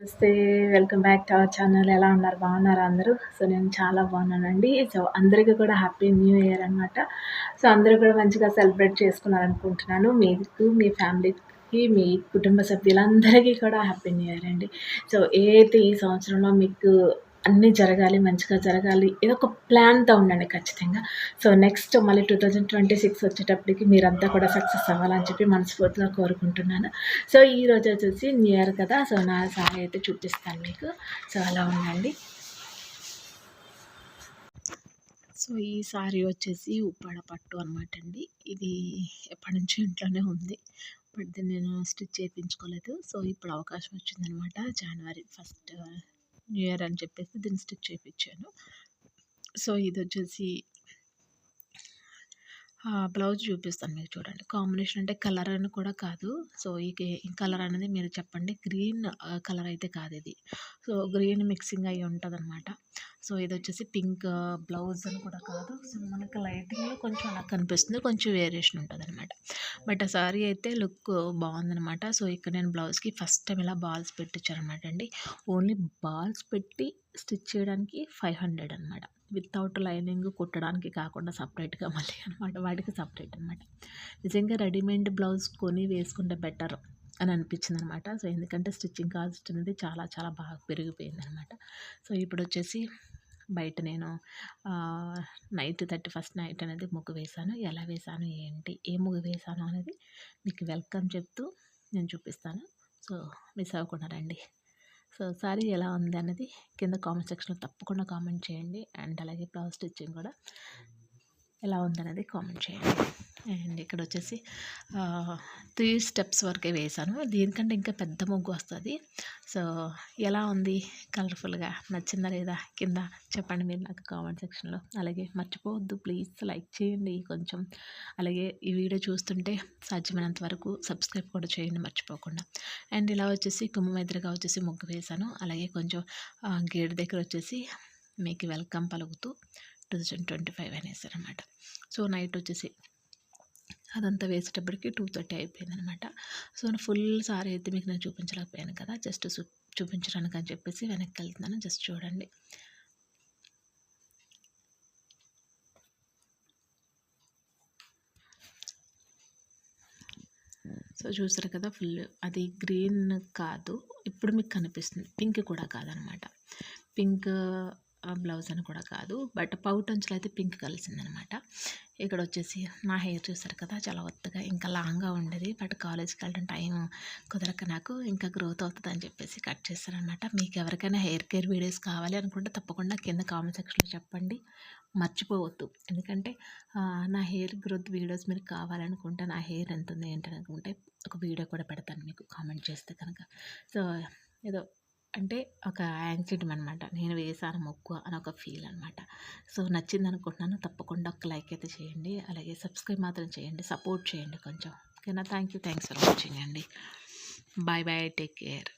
నమస్తే welcome back to our channel. ఎలా ఉన్నారు? బాగున్నారా అందరూ? సో నేను చాలా బాగున్నానండి. సో అందరికీ కూడా హ్యాపీ న్యూ ఇయర్ అనమాట సో అందరూ కూడా మంచిగా సెలబ్రేట్ చేసుకున్నారనుకుంటున్నాను. మీకు మీ ఫ్యామిలీకి మీ కుటుంబ సభ్యులందరికీ కూడా హ్యాపీ న్యూ ఇయర్ అండి. సో ఏదైతే ఈ సంవత్సరంలో మీకు అన్నీ జరగాలి మంచిగా జరగాలి. ఏదో ఒక ప్లాన్తో ఉండండి ఖచ్చితంగా. సో నెక్స్ట్ మళ్ళీ టూ థౌజండ్ ట్వంటీ సిక్స్ వచ్చేటప్పటికి మీరంతా కూడా సక్సెస్ అవ్వాలని చెప్పి మనస్ఫూర్తిగా కోరుకుంటున్నాను. సో ఈ రోజు వచ్చేసి న్యూ ఇయర్ కదా సో నా సారీ అయితే చూపిస్తాను మీకు. సో అలా ఉండండి. సో ఈ సారీ వచ్చేసి ఉప్పాడ పట్టు అనమాట అండి. ఇది ఎప్పటి నుంచి ఇంట్లోనే ఉంది. బట్ దీన్ని నేను స్టిచ్ చేయించుకోలేదు. సో ఇప్పుడు అవకాశం వచ్చిందనమాట జనవరి ఫస్ట్ న్యూ ఇయర్ అని చెప్పేసి దీన్ని స్టిచ్ చేయించాను సో ఇది వచ్చేసి బ్లౌజ్ చూపిస్తాను మీరు చూడండి. కాంబినేషన్ అంటే కలర్ అని కూడా కాదు. సో ఈ కలర్ అనేది మీరు చెప్పండి. గ్రీన్ కలర్ అయితే కాదు ఇది. సో గ్రీన్ మిక్సింగ్ అయి ఉంటుంది అనమాట సో ఇది వచ్చేసి పింక్ బ్లౌజ్ అని కూడా కాదు. సో మనకి లైటింగ్లో కొంచెం అలా కనిపిస్తుంది. కొంచెం వేరియేషన్ ఉంటుంది అనమాట బట్ ఆ సారీ అయితే లుక్ బాగుందనమాట సో ఇక్కడ నేను బ్లౌజ్కి ఫస్ట్ టైం ఇలా బాల్స్ పెట్టించాను అనమాట అండి. ఓన్లీ బాల్స్ పెట్టి స్టిచ్ చేయడానికి ఫైవ్ హండ్రెడ్ అనమాట వితౌట్ లైనింగ్ కుట్టడానికి కాకుండా సపరేట్గా మళ్ళీ అనమాట వాటికి సపరేట్ అనమాట నిజంగా రెడీమేడ్ బ్లౌజ్ కొని వేసుకుంటే బెటర్. అని అనిపించింది అనమాట సో ఎందుకంటే స్టిచ్చింగ్ కాస్ట్ అనేది చాలా చాలా బాగా పెరిగిపోయింది అనమాట సో ఇప్పుడు వచ్చేసి బయట నేను నైట్ థర్టీ ఫస్ట్ నైట్ అనేది ముగ్గు వేశాను. ఎలా వేశాను ఏంటి ఏ ముగ్గు వేశాను అనేది మీకు వెల్కమ్ చెప్తూ నేను చూపిస్తాను. సో మిస్ అవ్వకుండా రండి. సో సారీ ఎలా ఉంది అనేది కింద కామెంట్ సెక్షన్లో తప్పకుండా కామెంట్ చేయండి. అండ్ అలాగే బ్లౌజ్ స్టిచ్చింగ్ కూడా ఎలా ఉందనేది కామెంట్ చేయండి. అండ్. ఇక్కడ వచ్చేసి త్రీ స్టెప్స్ వరకే వేసాను. దీనికంటే ఇంకా పెద్ద ముగ్గు వస్తుంది. సో ఎలా ఉంది? కలర్ఫుల్గా నచ్చిందా లేదా? కింద చెప్పండి మీరు నాకు కామెంట్ సెక్షన్లో. అలాగే మర్చిపోవద్దు. ప్లీజ్ లైక్ చేయండి కొంచెం. అలాగే ఈ వీడియో చూస్తుంటే సాధ్యమైనంత వరకు సబ్స్క్రైబ్ కూడా చేయండి మర్చిపోకుండా. అండ్ ఇలా వచ్చేసి కుమ్మం ఎదురుగా వచ్చేసి ముగ్గు వేసాను. అలాగే కొంచెం గేట్ దగ్గర వచ్చేసి మీకు వెల్కమ్ పలుకుతూ టూ థౌజండ్ ట్వంటీ ఫైవ్ అనేసి అనమాట సో నైట్ వచ్చేసి అదంతా వేసేటప్పటికి టూ థర్టీ అయిపోయింది అనమాట సో ఫుల్ సారీ అయితే మీకు నేను చూపించలేకపోయాను కదా జస్ట్ చూపించడానికి అని చెప్పేసి వెనక్కి వెళ్తున్నాను. జస్ట్ చూడండి. సో చూసారు కదా ఫుల్ అది గ్రీన్ కాదు ఇప్పుడు మీకు కనిపిస్తుంది. పింక్ కూడా కాదనమాట. పింక్ బ్లౌజ్ అని కూడా కాదు. బట్ పౌట్ అంచులు అయితే పింక్ కలిసిందనమాట. ఇక్కడ వచ్చేసి నా హెయిర్ చూసారు కదా చాలా ఒత్తుగా ఇంకా లాంగ్గా ఉండేది. బట్ కాలేజ్కి వెళ్ళడం టైం కుదరక నాకు ఇంకా గ్రోత్ అవుతుంది అని చెప్పేసి కట్ చేస్తానమాట మీకు ఎవరికైనా హెయిర్ కేర్ వీడియోస్ కావాలి అనుకుంటే తప్పకుండా కింద కామెంట్ సెక్షన్లో చెప్పండి. మర్చిపోవద్దు. ఎందుకంటే నా హెయిర్ గ్రోత్ వీడియోస్ మీరు కావాలనుకుంటే నా హెయిర్ ఎంత ఉంది ఏంటనుకుంటే ఒక వీడియో కూడా పెడతాను మీకు కామెంట్ చేస్తే కనుక. సో ఏదో అంటే ఒక యాంగ్జైటీ అనమాట నేను వేసాను మొక్కు అని ఒక ఫీల్ అనమాట సో నచ్చింది అనుకుంటున్నాను తప్పకుండా ఒక లైక్ అయితే చేయండి. అలాగే సబ్స్క్రైబ్ మాత్రం చేయండి. సపోర్ట్ చేయండి కొంచెం. ఓకేనా? Thank you thanks for watching అండి. Bye bye. Take care.